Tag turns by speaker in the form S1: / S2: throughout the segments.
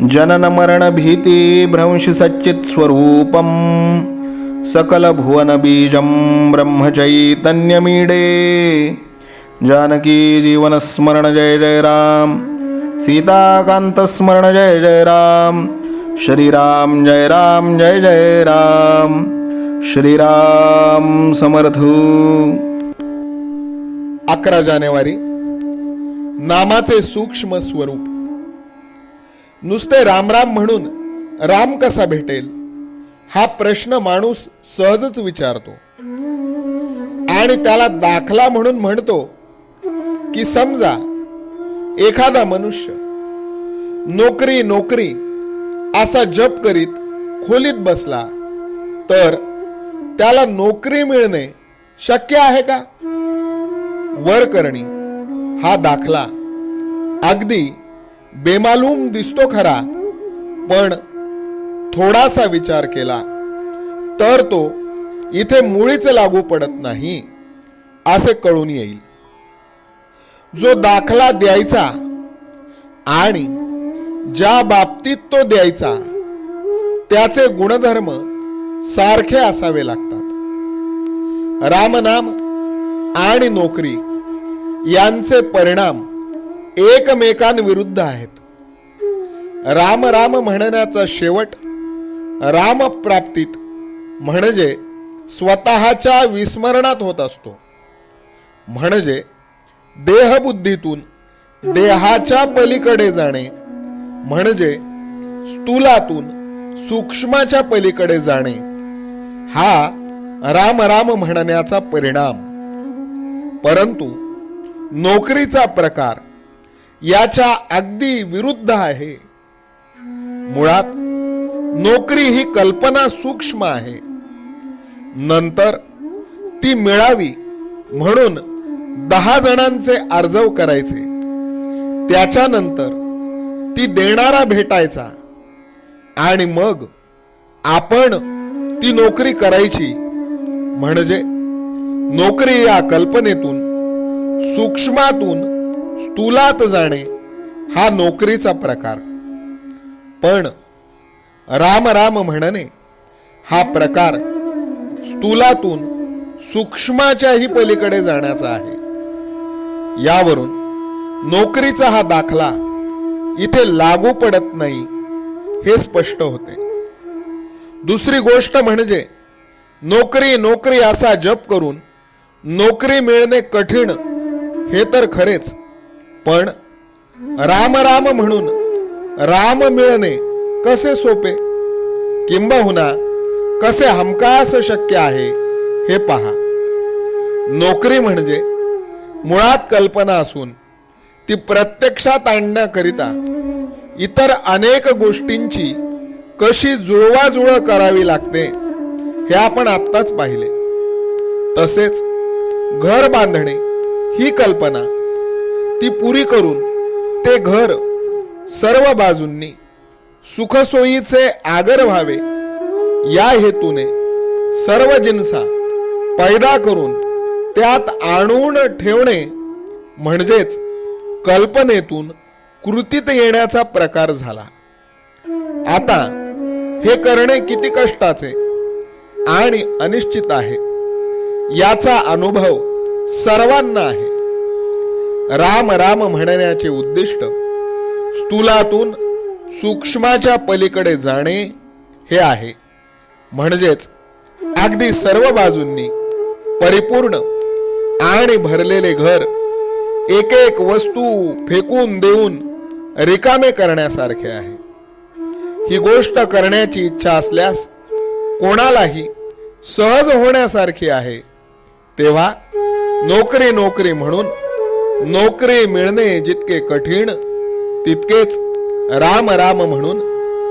S1: विधिहरिहरवेद्यं योगिभिर्ध्यानगम्यं सकलभुवनबीजं ब्रह्मचैतन्यमीडे। जानकी जीवनस्मरण जय जय राम सीताकान्तस्मरण जय जय राम श्रीराम जय राम जय जय राम श्रीराम समर्थ।
S2: अकरा जानेवारी नामाचे सूक्ष्म स्वरूप। नुसते रामराम म्हणून राम कसा भेटेल? हा प्रश्न माणूस सहजच विचारतो. आणि त्याला दाखला म्हणून म्हणतो की समजा एखादा मनुष्य नोकरी नोकरी असा जप करीत खोलीत बसला तर त्याला नोकरी मिळणे शक्य आहे का? वर करणी हा दाखला अगदी बेमालूम दिसतो खरा पण थोडासा विचार केला तर तो इथे मुळीच लागू पडत नाही असे कळून येईल. जो दाखला द्यायचा आणि ज्या बाबतीत तो द्यायचा त्याचे गुणधर्म सारखे असावे लागतात. रामनाम आणि नोकरी यांचे परिणाम एकमेकांविरुद्ध आहेत. राम राम म्हणण्याचा शेवट रामप्राप्तीत म्हणजे स्वतःच्या विस्मरणात होत असतो. म्हणजे देहबुद्धीतून देहाच्या पलीकडे जाणे म्हणजे स्थूलातून सूक्ष्माच्या पलीकडे जाणे हा राम राम म्हणण्याचा परिणाम. परंतु नोकरीचा प्रकार याच्या अगदी विरुद्ध आहे. मुळात नोकरी ही कल्पना सूक्ष्म आहे. नंतर ती मिळावी म्हणून दहा जणांचे अर्जव करायचे. त्याच्यानंतर ती देणारा भेटायचा आणि मग आपण ती नोकरी करायची. म्हणजे नोकरी या कल्पनेतून सूक्ष्मातून स्थूलात जाणे हा नोकरीचा प्रकार. पण राम राम म्हणणे हा प्रकार स्थूलातून सूक्ष्माच्याही पलीकडे जाण्याचा आहे. यावरून नोकरीचा हा दाखला इथे लागू पडत नाही हे स्पष्ट होते. दुसरी गोष्ट म्हणजे नोकरी नोकरी असा जप करून नोकरी मिळणे कठीण हे तर खरेच पण राम राम म्हणून राम मिळणे कसे सोपे? किंबहुना कसे हमखास शक्य आहे हे पहा. नोकरी म्हणजे मुळात कल्पना असून ती प्रत्यक्षात आणण्याकरिता इतर अनेक गोष्टींची कशी जुळवाजुळव करावी लागते हे आपण आत्ताच पाहिले. तसेच घर बांधणे ही कल्पना ती पुरी करून ते घर सर्व बाजूंनी सुखसोयीचे आगर व्हावे. या हेतूने सर्व जिन्सा पैदा करून त्यात आणून ठेवणे म्हणजेच कल्पनेतून कृतीत येण्याचा प्रकार झाला. आता हे करणे किती कष्टाचे आणि अनिश्चित आहे. याचा अनुभव सर्वांना आहे. राम राम म्हणण्याचे उद्दिष्ट स्थूलातून सूक्ष्माच्या पलीकडे जाणे हे आहे. म्हणजेच अगदी सर्व बाजूंनी परिपूर्ण आणि भरलेले घर एक एक वस्तू फेकून देऊन रिकामे करण्यासारखे आहे. ही गोष्ट करण्याची इच्छा असल्यास कोणालाही सहज होण्यासारखी आहे. तेव्हा नोकरी नोकरी म्हणून नोकरी मिळणे जितके कठीण तितकेच राम राम म्हणून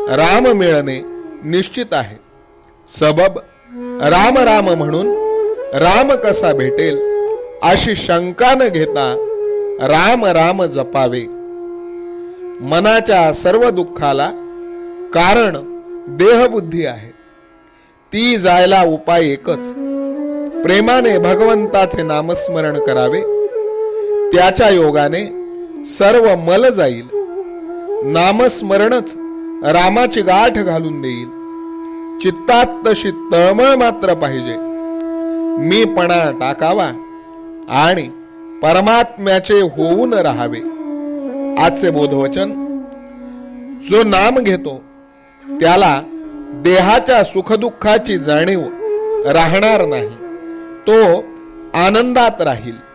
S2: राम मिळणे निश्चित आहे. सबब राम राम म्हणून राम कसा भेटेल अशी शंका न घेता राम राम जपावे. मनाच्या सर्व दुःखाला कारण देहबुद्धी आहे. ती जायला उपाय एकच प्रेमाने भगवंताचे नामस्मरण करावे. त्याच्या योगाने सर्व मल जाईल. नामस्मरणच रामाची गाठ घालून देईल. चित्तात तशी तळमळ मात्र पाहिजे. मीपणा टाकावा आणि परमात्म्याचे होऊन राहावे. आजचे बोधवचन जो नाम घेतो त्याला देहाच्या सुखदुःखाची जाणीव राहणार नाही. तो आनंदात राहील.